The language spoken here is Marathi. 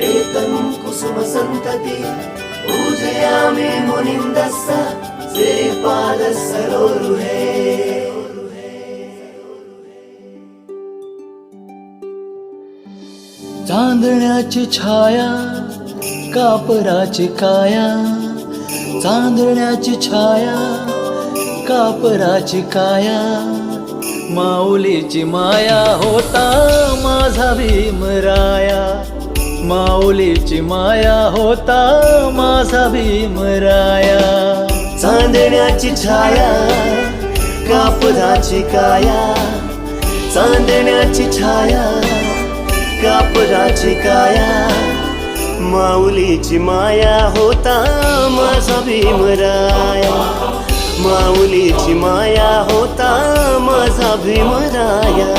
एकं कुसुमसन्तति। पूजयामि मुनिन्दस्य श्रीपादसरोरुहे चांदण्याची छाया कापराची काया। चांदण्याची छाया कापराची काया। माऊलीची माया होता माझा भीमराया। माऊलीची माया होता माझा भीमराया चांदण्याची छाया कापदाची काया. चांदण्याची छाया कापदाची काया. माऊलीची माया होता माझा भीमराया माऊलीची माया होता माझा भीमराया